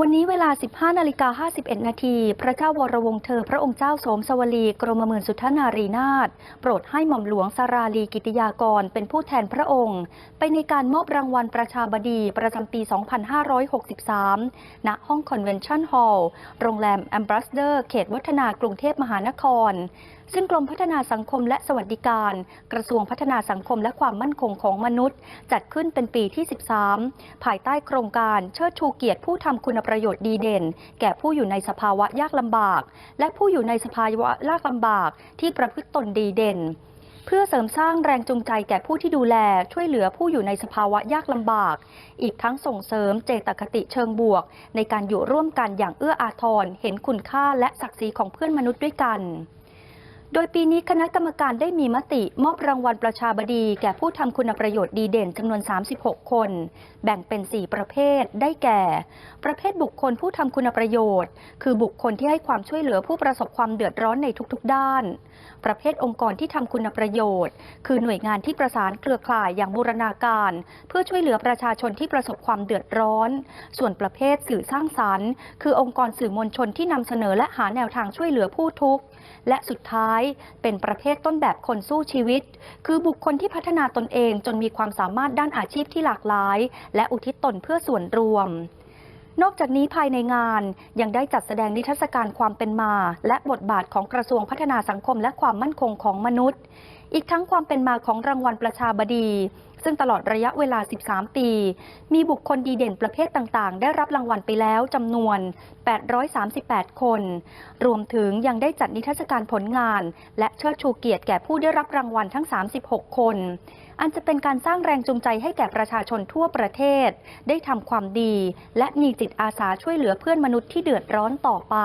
วันนี้เวลา 15 นาฬิกา 51 นาที พระเจ้าวรวงศ์เธอ พระองค์เจ้าโสมสวลี กรมหมื่นสุทนารีนาถ โปรดให้หม่อมหลวงสาราลีกิติยากร เป็นผู้แทนพระองค์ ไปในการมอบรางวัลประชาบดีประจำปี 2563 ณ ห้องคอนเวนชั่นฮอลล์ โรงแรมแอมบรัสเดอร์ เขตวัฒนากรุงเทพมหานครซึ่งกรมพัฒนาสังคมและสวัสดิการ กระทรวงพัฒนาสังคมและความมั่นคงของมนุษย์ จัดขึ้นเป็นปีที่ 13 ภายใต้โครงการเชิดชูเกียรติผู้ทำคุณประโยชน์ดีเด่น แก่ผู้อยู่ในสภาวะยากลำบาก และผู้อยู่ในสภาวะยากลำบากที่ประพฤติตนดีเด่นเพื่อเสริมสร้างแรงจูงใจแก่ผู้ที่ดูแลช่วยเหลือผู้อยู่ในสภาวะยากลำบาก อีกทั้งส่งเสริมเจตคติเชิงบวก ในการอยู่ร่วมกันอย่างเอื้ออาทร เห็นคุณค่าและศักดิ์ศรีของเพื่อนมนุษย์ด้วยกัน โดยปีนี้คณะกรรมการได้มีมติมอบรางวัลประชาบดีแก่ผู้ทำคุณประโยชน์ดีเด่นจำนวน 36 คน แบ่งเป็น 4 ประเภท ได้แก่ ประเภทบุคคลผู้ทำคุณประโยชน์ คือบุคคลที่ให้ความช่วยเหลือผู้ประสบความเดือดร้อนในทุกๆ ด้าน ประเภทองค์กรที่ทำคุณประโยชน์ คือหน่วยงานที่ประสานเครือข่ายอย่างบูรณาการ เพื่อช่วยเหลือประชาชนที่ประสบความเดือดร้อน ส่วนประเภทสื่อสร้างสรรค์ คือองค์กรสื่อมวลชนที่นำเสนอและหาแนวทางช่วยเหลือผู้ทุกข์ และสุดท้ายเป็นประเภทต้นแบบคนสู้ชีวิต คือบุคคลที่พัฒนาตนเองจนมีความสามารถด้านอาชีพที่หลากหลาย และอุทิศตนเพื่อส่วนรวมนอกจากนี้ภายในงานยังได้จัดแสดงนิทรรศการความเป็นมา และบทบาทของกระทรวงพัฒนาสังคมและความมั่นคงของมนุษย์ อีกทั้งความเป็นมาของรางวัลประชาบดีซึ่งตลอดระยะเวลา 13 ปี มีบุคคลดีเด่นประเภทต่างๆ ได้รับรางวัลไปแล้วจำนวน 838 คน รวมถึงยังได้จัดนิทรรศการผลงาน และเชิดชูเกียรติแก่ผู้ได้รับรางวัลทั้ง 36 คน อันจะเป็นการสร้างแรงจูงใจให้แก่ประชาชนทั่วประเทศ ได้ทำความดี และมีจิตอาสาช่วยเหลือเพื่อนมนุษย์ที่เดือดร้อนต่อไป